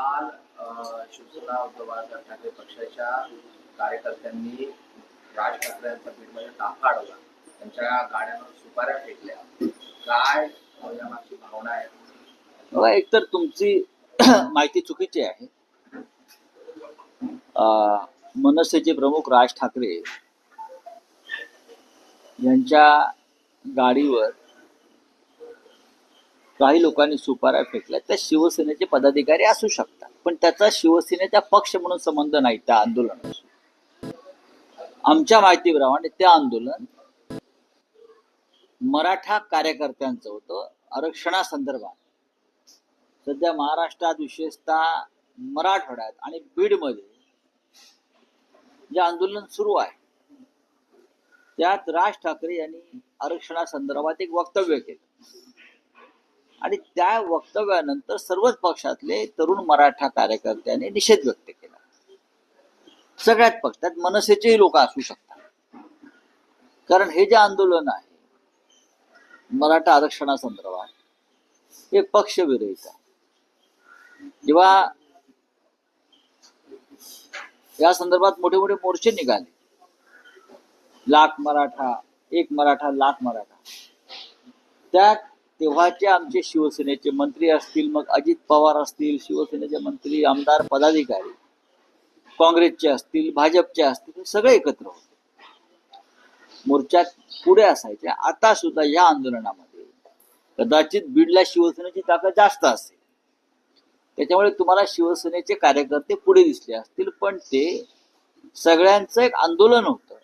काल शिवसेना उद्धव बाळासाहेब ठाकरे पक्षाच्या कार्यकर्त्यांनी राज ठाकरे यांच्या बीडमध्ये ताफा अडवला. त्यांच्या गाड्यांवर सुपाऱ्या फेकल्या. काय अ, यामागची भावना आहे? एकतर तुमची माहिती चुकीची आहे. मनसेचे प्रमुख राज ठाकरे यांच्या गाडीवर काही लोकांनी सुपाऱ्या फेकल्या त्या शिवसेनेचे पदाधिकारी असू शकतात. पण त्याचा शिवसेनेचा पक्ष म्हणून संबंध नाही त्या आंदोलनाशी. आमच्या माहितीप्रमाणे ते आंदोलन मराठा कार्यकर्त्यांचं होतं आरक्षणासंदर्भात. सध्या महाराष्ट्रात विशेषतः मराठवाड्यात आणि बीडमध्ये जे आंदोलन सुरू आहे त्यात राज ठाकरे यांनी आरक्षणासंदर्भात एक वक्तव्य केलं. आणि त्या वक्तव्यानंतर सर्वच पक्षातले तरुण मराठा कार्यकर्त्यांनी निषेध व्यक्त केला. सगळ्यात पक्षात मनसेचेही लोक असू शकतात. कारण हे जे आंदोलन आहे मराठा आरक्षणासंदर्भात हे पक्षविरहित आहे. जेव्हा या संदर्भात मोठे मोठे मोर्चे निघाले. लाख मराठा एक मराठा लाख मराठा. त्यात तेव्हाचे आमचे शिवसेनेचे मंत्री असतील मग अजित पवार असतील शिवसेनेचे मंत्री आमदार पदाधिकारी काँग्रेसचे असतील भाजपचे असतील सगळे एकत्र होते. मोर्चात पुढे असायचे. आता सुद्धा या आंदोलनामध्ये कदाचित बीडला शिवसेनेची ताकद जास्त असेल. त्याच्यामुळे तुम्हाला शिवसेनेचे कार्यकर्ते पुढे दिसले असतील पण ते सगळ्यांचं एक आंदोलन होतं.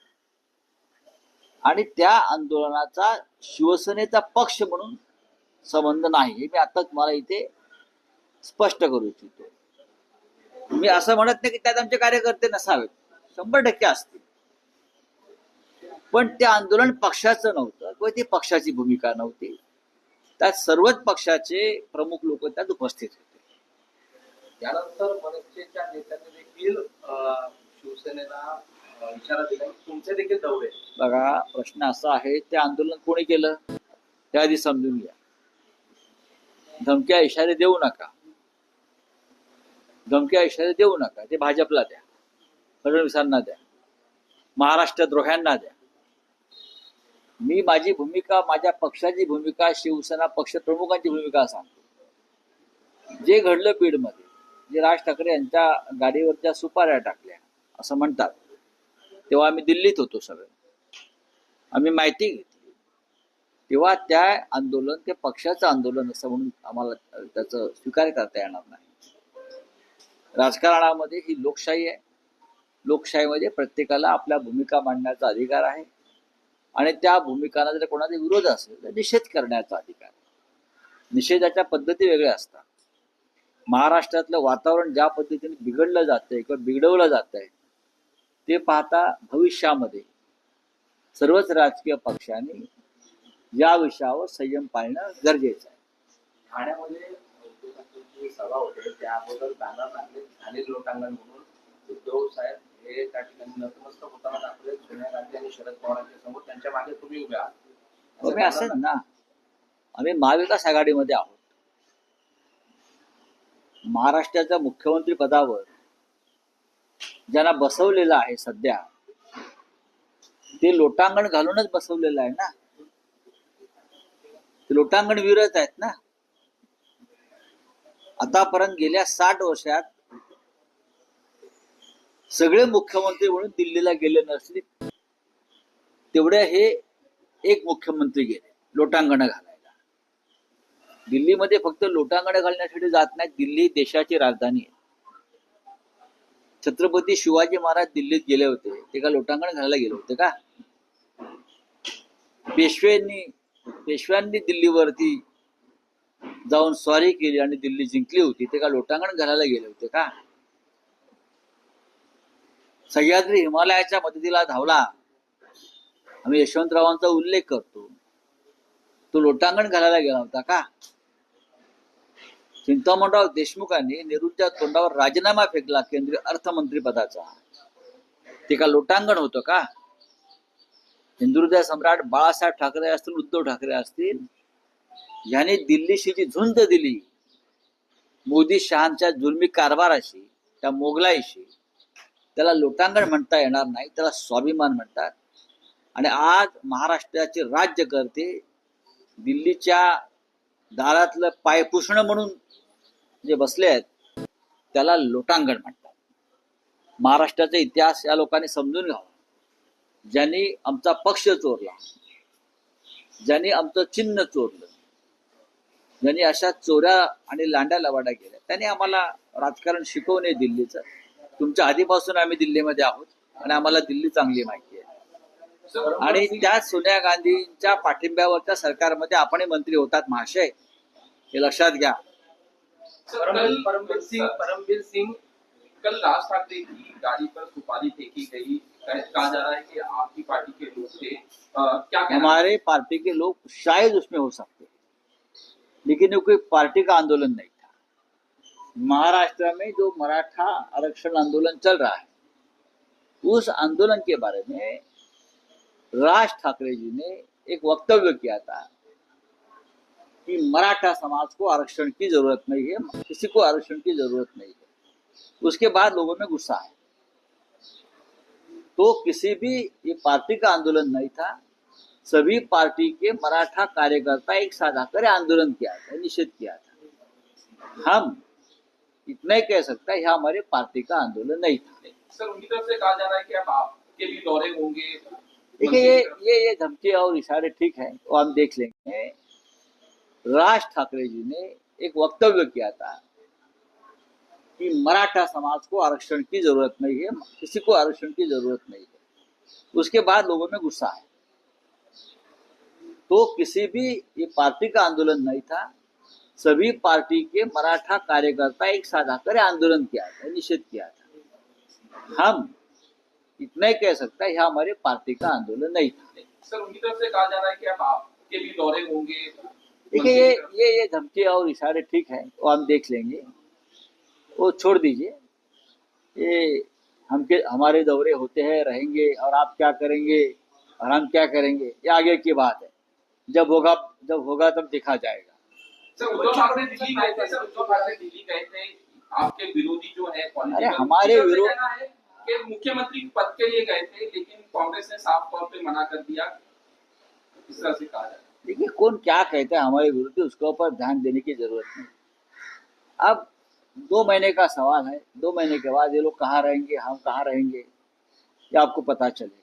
आणि त्या आंदोलनाचा शिवसेनेचा पक्ष म्हणून संबंध नाही. हे मी आता तुम्हाला इथे स्पष्ट करू इच्छितो. मी असं म्हणत नाही की त्यात आमचे कार्यकर्ते नसावेत. शंभर टक्के असतील. पण ते आंदोलन पक्षाचं नव्हतं किंवा ती पक्षाची भूमिका नव्हती. त्यात सर्वच पक्षाचे प्रमुख लोक त्यात उपस्थित होते. त्यानंतर मनसेच्या नेत्यांनी देखील अ, शिवसेनेला इशारा दिला तुमचे देखील दौरे बघा प्रश्न असा आहे ते आंदोलन कोणी केलं? त्या आधी समजून घ्या. धमक्या इशारे देऊ नका. धमक्या इशारे देऊ नका. ते भाजपला द्या. फडणवीसांना द्या. महाराष्ट्र द्रोह्यांना द्या. मी माझी भूमिका माझ्या पक्षाची भूमिका शिवसेना पक्ष प्रमुखांची भूमिका सांगतो. जे घडलं बीडमध्ये जे राज ठाकरे यांच्या गाडीवरच्या सुपाऱ्या टाकल्या असं म्हणतात. तेव्हा आम्ही दिल्लीत होतो सगळे. आम्ही माहिती घेतली. तेव्हा त्या आंदोलन ते पक्षाचं आंदोलन असं म्हणून आम्हाला त्याचं स्वीकार करता येणार नाही. राजकारणामध्ये ही लोकशाही आहे. लोकशाहीमध्ये म्हणजे प्रत्येकाला आपल्या भूमिका मांडण्याचा अधिकार आहे. आणि त्या भूमिकांना जर कोणाचा विरोध असेल तर निषेध करण्याचा अधिकार आहे. निषेधाच्या पद्धती वेगळ्या असतात. महाराष्ट्रातलं वातावरण ज्या पद्धतीने बिघडलं जातंय किंवा बिघडवलं जात आहे ते पाहता भविष्यामध्ये सर्वच राजकीय पक्षांनी या विषयावर संयम पाळणं गरजेचं आहे. ठाण्यामध्ये सभा होते. त्या अगोदर बॅनर लागले झाले लोटांगण म्हणून. उद्धव साहेब हे त्या ठिकाणी नतमस्तक होताना दाखवले. सोनिया गांधी आणि शरद पवारांच्या समोर त्यांच्या मागे तुम्ही उभे आहात. तुम्ही असेल ना आम्ही महाविकास आघाडीमध्ये आहोत. महाराष्ट्राच्या मुख्यमंत्री पदावर ज्यांना बसवलेलं आहे सध्या ते लोटांगण घालूनच बसवलेलं आहे ना. ते लोटांगण विरत आहेत ना? आतापर्यंत गेल्या साठ वर्षात सगळे मुख्यमंत्री म्हणून दिल्लीला गेले नसले तेवढे हे एक मुख्यमंत्री गेले लोटांगण घालायला. दिल्लीमध्ये फक्त लोटांगण घालण्यासाठी जात नाही दिल्ली देशाची राजधानी आहे. छत्रपती शिवाजी महाराज दिल्लीत गेले होते ते का लोटांगण घालायला गेले होते का? पेशव्यांनी पेशव्यांनी दिल्लीवरती जाऊन स्वारी केली आणि दिल्ली जिंकली होती. ते का लोटांगण घालायला गेले होते का? सह्याद्री हिमालयाच्या मदतीला धावला. आम्ही यशवंतरावांचा उल्लेख करतो. तो लोटांगण घालायला गेला होता का? चिंतामणराव देशमुखांनी नेहरूच्या तोंडावर राजीनामा फेकला केंद्रीय अर्थमंत्री पदाचा. ते का लोटांगण होतं का? हिंदुहृदय सम्राट बाळासाहेब ठाकरे असतील उद्धव ठाकरे असतील यांनी दिल्लीशी जी झुंज दिली मोदी शहांच्या जुलमी कारभाराशी त्या मोगलाईशी त्याला लोटांगण म्हणता येणार नाही त्याला स्वाभिमान म्हणतात. आणि आज महाराष्ट्राचे राज्यकर्ते दिल्लीच्या दारातलं पायपुसणं म्हणून जे बसले आहेत त्याला लोटांगण म्हणतात. महाराष्ट्राचा इतिहास या लोकांनी समजून घ्यावा. ज्यांनी आमचा पक्ष चोरला ज्यांनी आमचं चिन्ह चोरलं ज्यांनी अशा चोऱ्या आणि लांड्या लवाड्या केल्या. त्यांनी आम्हाला राजकारण शिकवणे दिल्लीचं. तुमच्या आधीपासून आम्ही दिल्लीमध्ये आहोत आणि आम्हाला दिल्ली चांगली माहिती आहे. आणि त्या सोनिया गांधींच्या पाठिंब्यावरच्या सरकारमध्ये आपणही मंत्री होतात महाशय. हे लक्षात घ्या. कल परमवीर सिंह परमवीर सिंह कल राज ठाकरे की गाड़ी पर सुपारी फेंकी गई कह- जा रहा है कि आपकी पार्टी के लोग क्या हमारे पार्टी के लोग शायद उसमें हो सकते लेकिन ये कोई पार्टी का आंदोलन नहीं था। महाराष्ट्र में जो मराठा आरक्षण आंदोलन चल रहा है, उस आंदोलन के बारे में राज ठाकरे जी ने एक वक्तव्य किया था कि मराठा समाज को आरक्षण की ज़रूरत नहीं है, किसी को आरक्षण की ज़रूरत नहीं है। उसके बाद लोगों में गुस्सा है तो किसी भी ये पार्टी का आंदोलन नहीं था। सभी पार्टी के मराठा कार्यकर्ता एक साथ आकर आंदोलन किया था निषेध किया था। हम इतना ही कह सकते हैं यह हमारे पार्टी का आंदोलन नहीं था। सर उनकी तरफ़ से कहा जा रहा है कि आपके भी दौरे होंगे। देखिए ये ये ये धमकी और इशारे ठीक है वो हम देख लेंगे। राज ठाकरे जी ने एक वक्तव्य किया था कि मराठा समाज को आरक्षण की ज़रूरत नहीं है किसी को आरक्षण की ज़रूरत नहीं है। उसके बाद लोगों में गुस्सा है। तो किसी भी ये पार्टी का आंदोलन नहीं था। सभी पार्टी के मराठा कार्यकर्ता एक साथ आकर आंदोलन किया था निषेध किया था। हम इतना ही कह सकते हैं यह हमारे पार्टी का आंदोलन नहीं था। सर उनकी तरफ़ से कहा जा रहा है कि अब आपके भी दौरे होंगे। देखिए ये ये ये धमकी और इशारे ठीक है वो हम देख लेंगे। वो छोड़ दीजिए। ये हम के हमारे दौरे होते हैं रहेंगे और आप क्या करेंगे और हम क्या करेंगे ये आगे की बात है। जब होगा जब होगा तब देखा जाएगा। सर दिल्ली गए थे सर उद्धव दिल्ली गए थे। आपके विरोधी जो है अरे हमारे विरोध- मुख्यमंत्री पद के लिए गए थे लेकिन कांग्रेस ने साफ़ तौर पे मना कर दिया। इस तरह से कहा जा रहा है देखिए कौन क्या कहता है हमारे विरोधी उसके ऊपर ध्यान देने की ज़रूरत नहीं। अब दो महीने का सवाल है दो महीने के बाद ये लोग कहाँ रहेंगे हम कहाँ रहेंगे ये आपको पता चलेगा।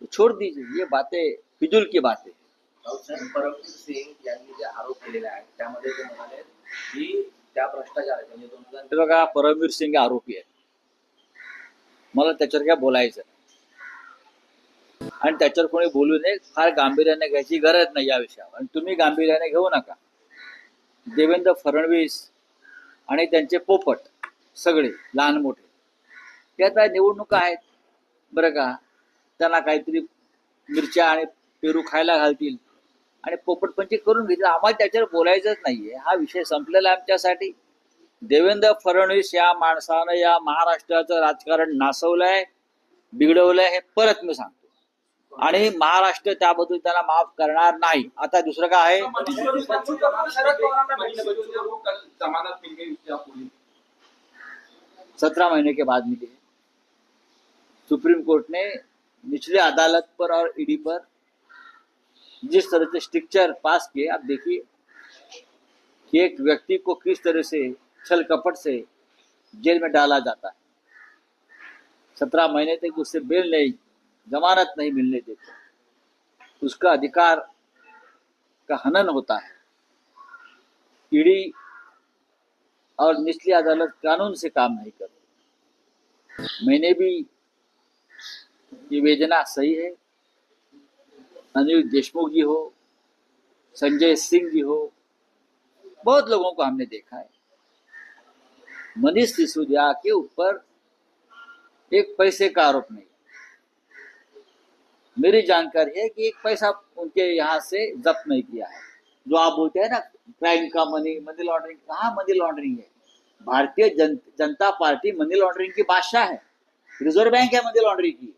तो छोड़ दीजिए ये बातें फिजूल की बातें। परमवीर सिंग यांनी जे आरोप केलेले आहेत त्यामध्ये ते म्हणाले की त्या भ्रष्टाचार आहेत म्हणजे दोन हजार हे बघा परमवीर सिंग आरोपी आहे मला त्याच्यावर काय बोलायचं. आणि त्याच्यावर कोणी बोलू नये फार गांभीर्याने घ्यायची गरज नाही या विषयावर. आणि तुम्ही गांभीर्याने घेऊ नका. देवेंद्र फडणवीस आणि त्यांचे पोपट सगळे लहान मोठे. ते आता निवडणुका आहेत? बरं का? त्यांना काहीतरी मिरच्या आणि पेरू खायला घालतील. आणि पोपटपंची करून घेतील. आम्हाला त्याच्यावर बोलायचंच नाहीये. हा विषय संपलेला आमच्यासाठी. देवेंद्र फडणवीस या माणसानं या महाराष्ट्राचं राजकारण नासवलंय बिघडवलंय हे परत मी सांगतो. आणि महाराष्ट्र त्याबद्दल त्याला माफ करणार नाही. आता दुसरं काय आहे? सत्रह महीने के बाद मिली है सुप्रीम कोर्ट ने निचले अदालत पर और ईडी पर जिस तरह से स्ट्रिक्चर पास किए आप देखिए कि एक व्यक्ति को किस तरह से छल कपट से जेल में डाला जाता है। सत्रह महीने तक उससे बेल नहीं जमानत नहीं मिलने देते। उसका अधिकार का हनन होता है। ईडी और निचली अदालत कानून से काम नहीं करती। मैंने भी योजना सही है। अनिल देशमुख जी हो, संजय सिंह जी हो, बहुत लोगों को हमने देखा है। मनीष सिसोदिया के ऊपर एक पैसे का आरोप नहीं। मेरी जानकारी है कि एक पैसा उनके यहाँ से जब्त नहीं किया है जो आप बोलते हैं ना क्राइम का मनी मनी लॉन्ड्रिंग कहाँ मनी लॉन्ड्रिंग है भारतीय जन, जनता पार्टी मनी लॉन्ड्रिंग की बादशाह है रिज़र्व बैंक है मनी लॉन्ड्रिंग की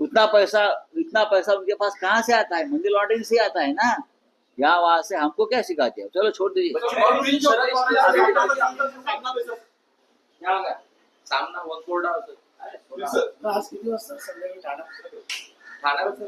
उतना पैसा इतना पैसा उनके पास कहाँ से आता है मनी लॉन्ड्रिंग से आता है ना यहाँ वहाँ से हमको क्या सिखाते हैं चलो छोड़ दीजिए सामना आज किती वाजता संध्याकाळी ठाण्यात ठाण्यात